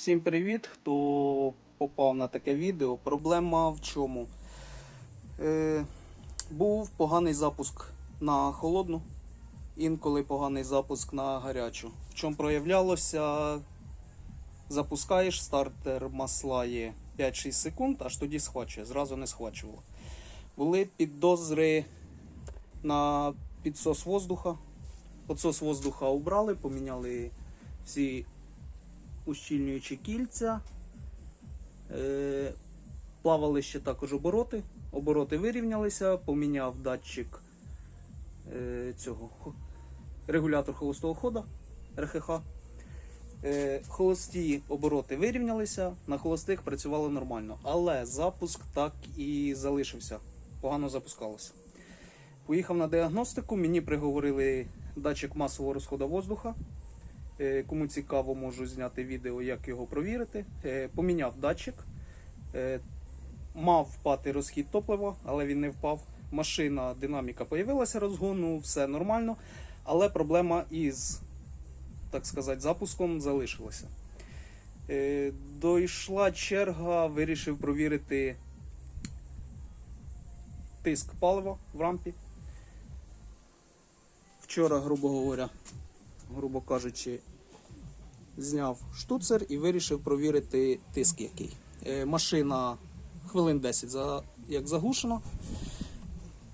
Всім привіт, хто попав на таке відео. Проблема в чому? Е, був поганий запуск на холодну, інколи поганий запуск на гарячу. В чому проявлялося? Запускаєш, стартер маслає 5-6 секунд, аж тоді схвачує, зразу не схвачувало. Були підозри на підсос воздуха. Підсос воздуха убрали, поміняли всі ущільнюючі кільця. Е, плавали ще також обороти. Обороти вирівнялися, поміняв датчик е, цього регулятор холостого хода РХХ. Е, холості обороти вирівнялися, на холостих працювало нормально. Але запуск так і залишився. Погано запускалося. Поїхав на діагностику, мені приговорили датчик масового розходу воздуха. Е, Кому цікаво, можу зняти відео, як його провірити. Е, Поміняв датчик. Е, Мав впати розхід топлива, але він не впав. Машина, динаміка появилася розгону, все нормально. Але проблема із, так сказати, запуском залишилася. Дійшла черга, вирішив провірити тиск палива в рампі. Вчора, грубо говоря, грубо кажучи, зняв штуцер і вирішив провірити тиск який. Е, машина хвилин 10 за, як заглушена.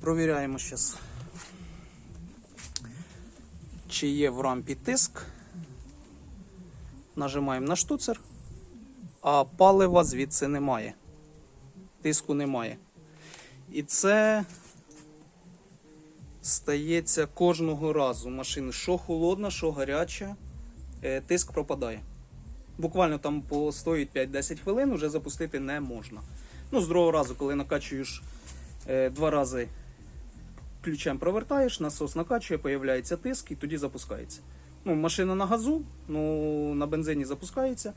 Провіряємо зараз, чи є в рампі тиск. Нажимаємо на штуцер, а палива звідси немає. Тиску немає. І це стається кожного разу. Машина що холодна, що гаряча, тиск пропадає. Буквально там постоїть 5-10 хвилин, вже запустити не можна. Ну, з другого разу, коли накачуєш е, два рази ключем провертаєш, насос накачує, появляється тиск і тоді запускається. Ну, машина на газу, ну, на бензині запускається.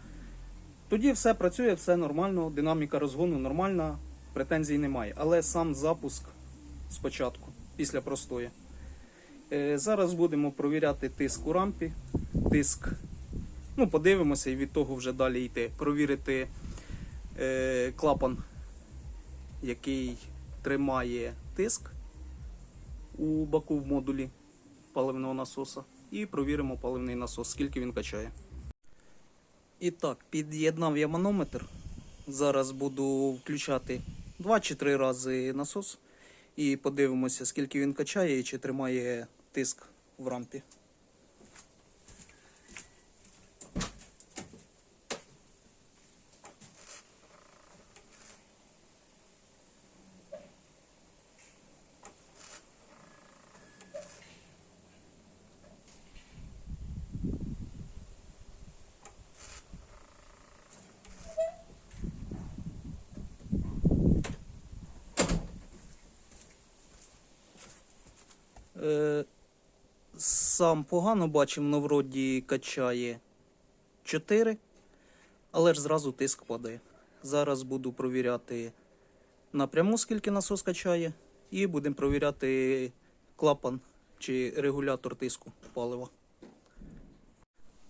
Тоді все працює, все нормально, динаміка розгону нормальна, претензій немає. Але сам запуск спочатку, після простої. Е, зараз будемо провіряти тиск у рампі. Тиск. Ну, подивимося і від того вже далі йти. Провірити е, клапан, який тримає тиск у баку в модулі паливного насоса. І провіримо паливний насос, скільки він качає. І так, під'єднав я манометр. Зараз буду включати 2 чи 3 рази насос. І подивимося, скільки він качає і чи тримає тиск в рампі. Е, сам погано бачив, но вроді качає 4, але ж зразу тиск падає. Зараз буду провіряти напряму, скільки насос качає, і будемо провіряти клапан чи регулятор тиску палива.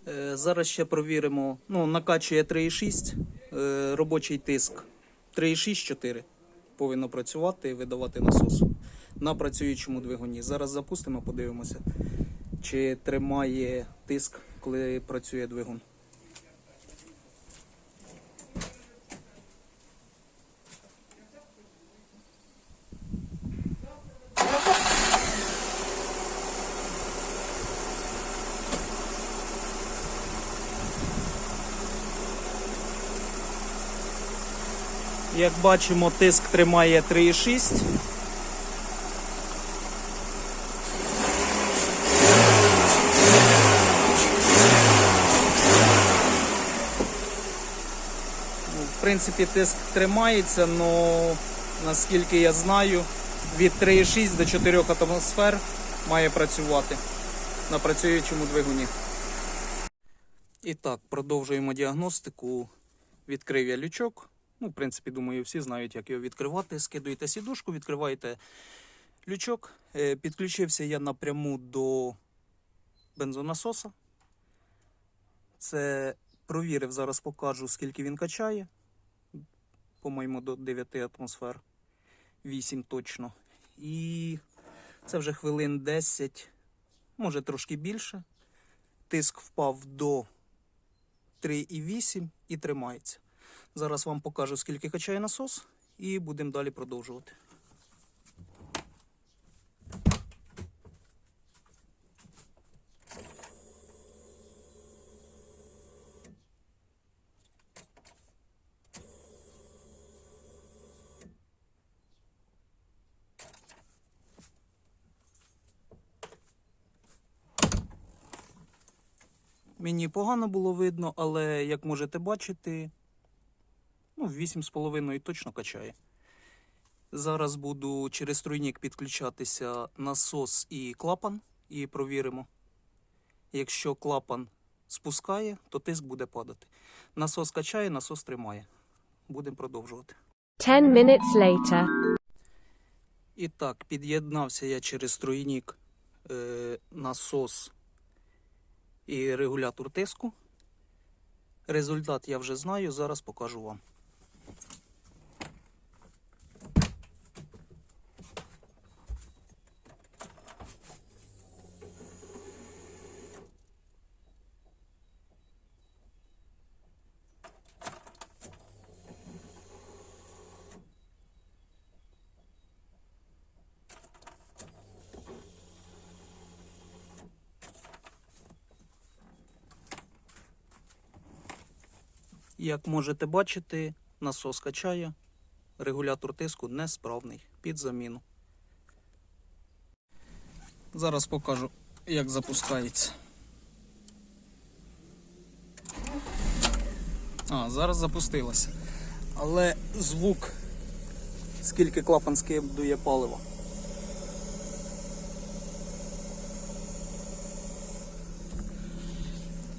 Е, зараз ще провіримо, ну, накачує 3,6, е, робочий тиск 3,6-4 повинно працювати і видавати насос на працюючому двигуні. Зараз запустимо, подивимося, чи тримає тиск, коли працює двигун. Як бачимо, тиск тримає 3,6. Ну, В принципі, тиск тримається, але наскільки я знаю, від 3,6 до 4 атмосфер має працювати на працюючому двигуні. І так, продовжуємо діагностику. Відкрив я лючок. Ну, в принципі, думаю, всі знають, як його відкривати. Скидуєте сідушку, відкриваєте лючок. Е, Підключився я напряму до бензонасоса. Це провірив, зараз покажу, скільки він качає. По-моєму, до 9 атмосфер. 8 точно. І це вже хвилин 10, може трошки більше. Тиск впав до 3,8 і тримається. Зараз вам покажу, скільки качає насос, і будемо далі продовжувати. Мені погано було видно, але як можете бачити, ну, 8,5 точно качає. Зараз буду через тройник підключатися насос і клапан і провіримо. Якщо клапан спускає, то тиск буде падати. Насос качає, насос тримає. Будемо продовжувати. 10 minutes later. І так, під'єднався я через тройник е, насос і регулятор тиску. Результат я вже знаю, зараз покажу вам. Як можете бачити, насос качає, регулятор тиску несправний під заміну. Зараз покажу, як запускається. А, зараз запустилося. Але звук, скільки клапан скидує паливо.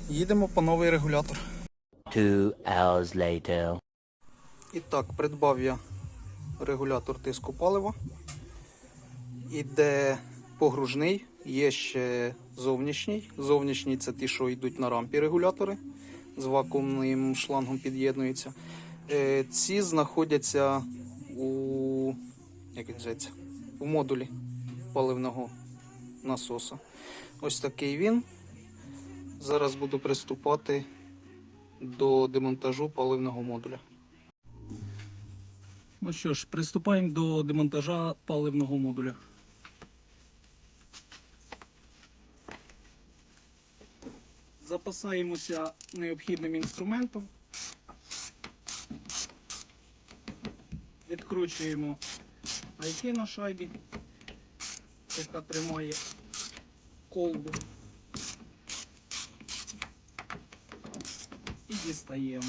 Їдемо по новий регулятор. Two hours later. І так, придбав я регулятор тиску палива. Іде погружний, є ще зовнішній. Зовнішній це ті, що йдуть на рампі регулятори. З вакуумним шлангом під'єднуються. Е, Ці знаходяться у, як називається, у модулі паливного насоса. Ось такий він. Зараз буду приступати до демонтажу паливного модуля. Ну що ж, приступаємо до демонтажа паливного модуля. Запасаємося необхідним інструментом. Відкручуємо гайки на шайбі, яка тримає колбу. Дістаємо.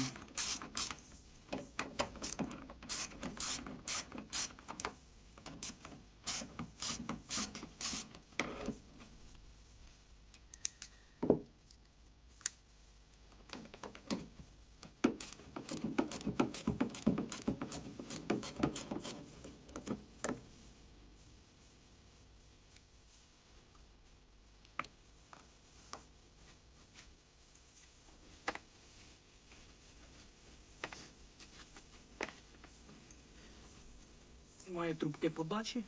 Має трубки подачі.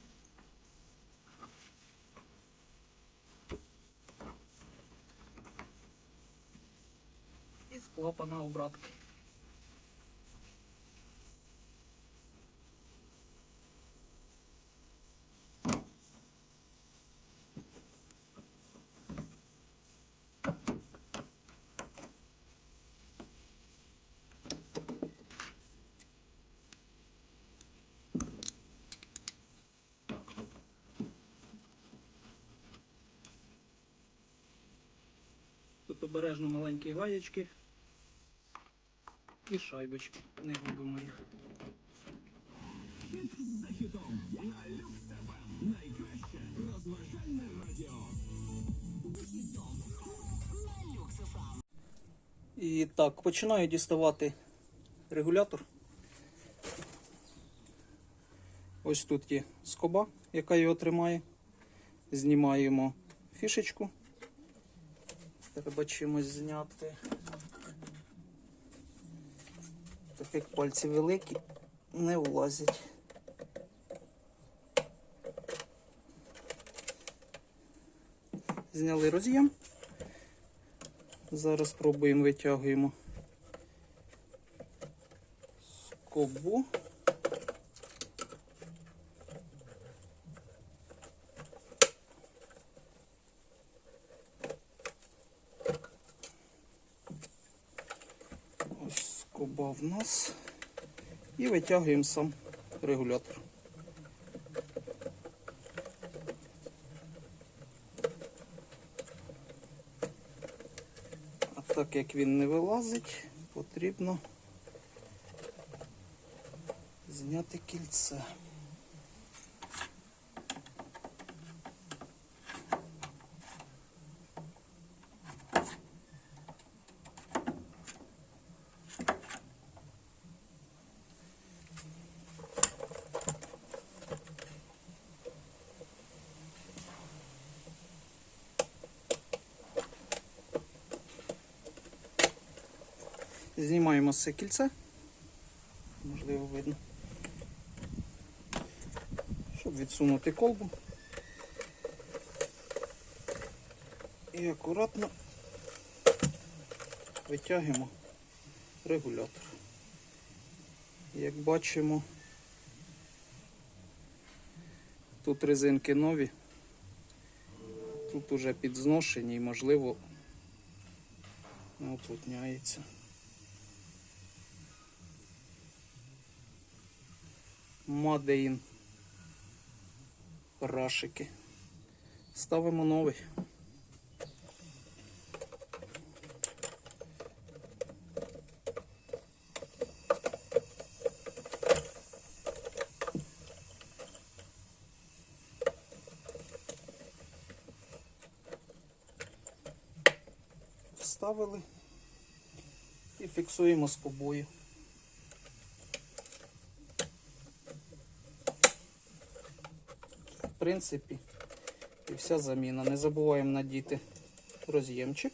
І з клапана обратки. Тут обережно маленькі гаєчки і шайбочки. Не губимо їх. І так, починаю діставати регулятор. Ось тут є скоба, яка його тримає. Знімаємо фішечку. Треба чимось зняти. Так як пальці великі, не влазять. Зняли роз'єм. Зараз пробуємо витягуємо скобу. Скоба в нас. І витягуємо сам регулятор. А так як він не вилазить, потрібно зняти кільце. Знімаємо з це кільце. Можливо, видно. Щоб відсунути колбу. І акуратно витягуємо регулятор. Як бачимо, тут резинки нові, тут уже підзношені і можливо оплотняється. Мадеїн. Рашики. Ставимо новий. Вставили і фіксуємо скобою. Принципі, і вся заміна. Не забуваємо надіти роз'ємчик.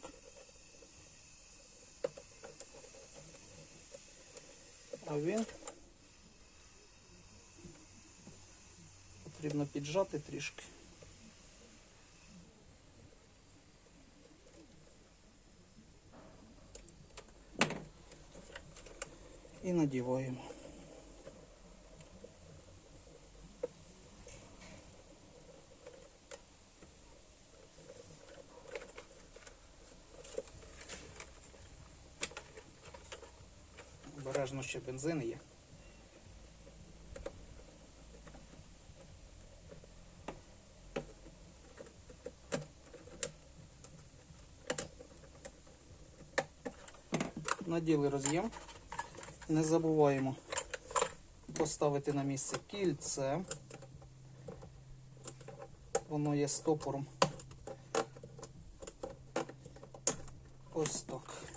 А він потрібно піджати трішки. І надіваємо. Обережно ще бензин є. Наділи роз'єм. Не забуваємо поставити на місце кільце. Воно є стопором. Ось так.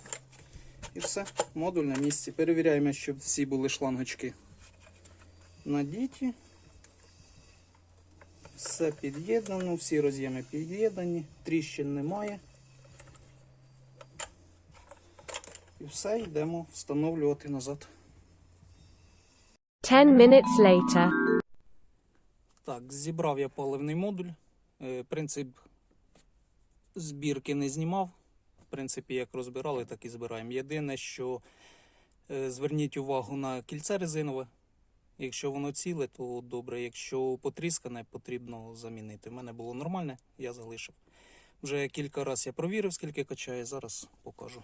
І все, модуль на місці. Перевіряємо, щоб всі були шлангочки надіті. Все під'єднано, всі роз'єми під'єднані, тріщин немає. І все, йдемо встановлювати назад. 10 minutes later. Так, зібрав я паливний модуль. Е, Принцип збірки не знімав. Принципі, як розбирали, так і збираємо. Єдине, що е, зверніть увагу на кільце резинове. Якщо воно ціле, то добре. Якщо потріскане, потрібно замінити. У мене було нормальне, я залишив. Вже кілька разів я провірив, скільки качає, зараз покажу.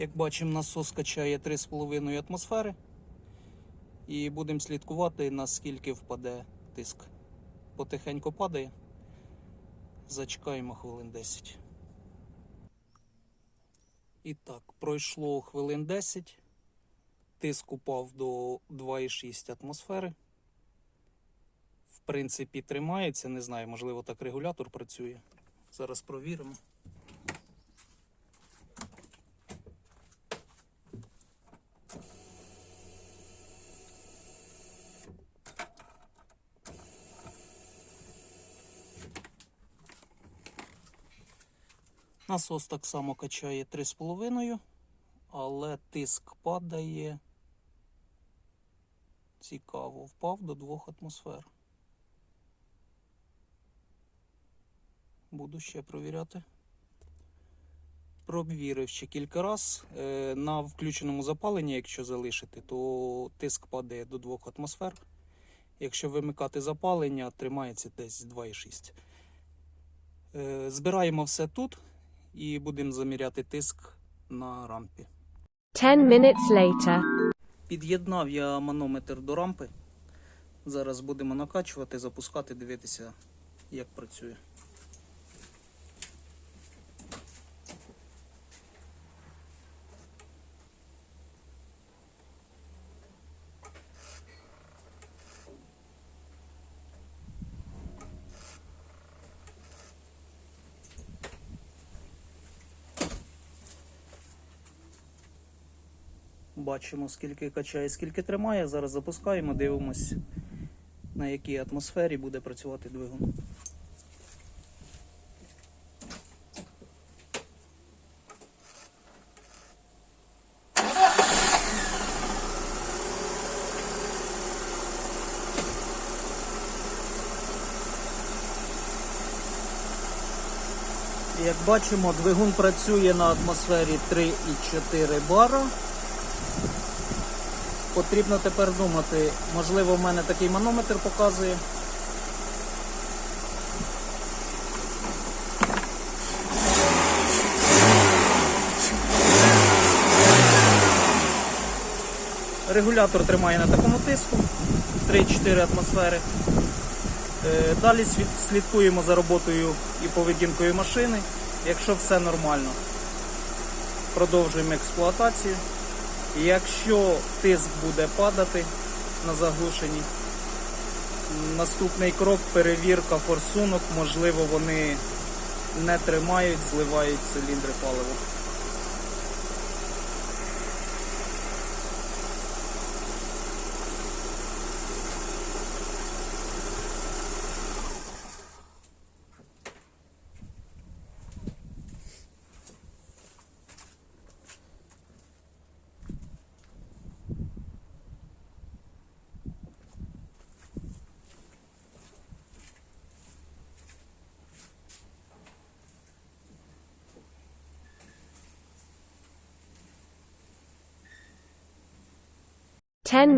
Як бачимо, насос качає 3,5 атмосфери. І будемо слідкувати, наскільки впаде тиск. Потихеньку падає. Зачекаємо хвилин 10. І так, пройшло хвилин 10. Тиск упав до 2,6 атмосфери. В принципі, тримається. Не знаю, можливо, так регулятор працює. Зараз провіримо. Насос так само качає 3,5, але тиск падає. Цікаво, впав до 2 атмосфер. Буду ще провіряти. Провірив ще кілька раз. Е, На включеному запаленні, якщо залишити, то тиск падає до 2 атмосфер. Якщо вимикати запалення, тримається десь 2,6. Е, Збираємо все тут і будемо заміряти тиск на рампі. 10 minutes later. Під'єднав я манометр до рампи. Зараз будемо накачувати, запускати, дивитися, як працює. Бачимо, скільки качає, скільки тримає. Зараз запускаємо, дивимось, на якій атмосфері буде працювати двигун. Як бачимо, двигун працює на атмосфері 3,4 бара. Потрібно тепер думати, можливо, в мене такий манометр показує. Регулятор тримає на такому тиску 3-4 атмосфери. Е, Далі слідкуємо за роботою і поведінкою машини. Якщо все нормально, продовжуємо експлуатацію. Якщо тиск буде падати на заглушенні, наступний крок перевірка форсунок, можливо, вони не тримають, зливають циліндри палива.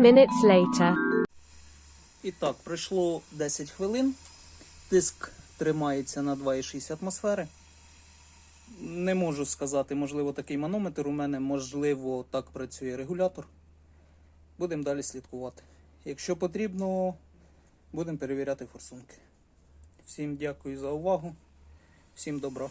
Minutes later. І так, пройшло 10 хвилин. Тиск тримається на 2,6 атмосфери. Не можу сказати, можливо, такий манометр у мене, можливо, так працює регулятор. Будемо далі слідкувати. Якщо потрібно, будемо перевіряти форсунки. Всім дякую за увагу. Всім добра.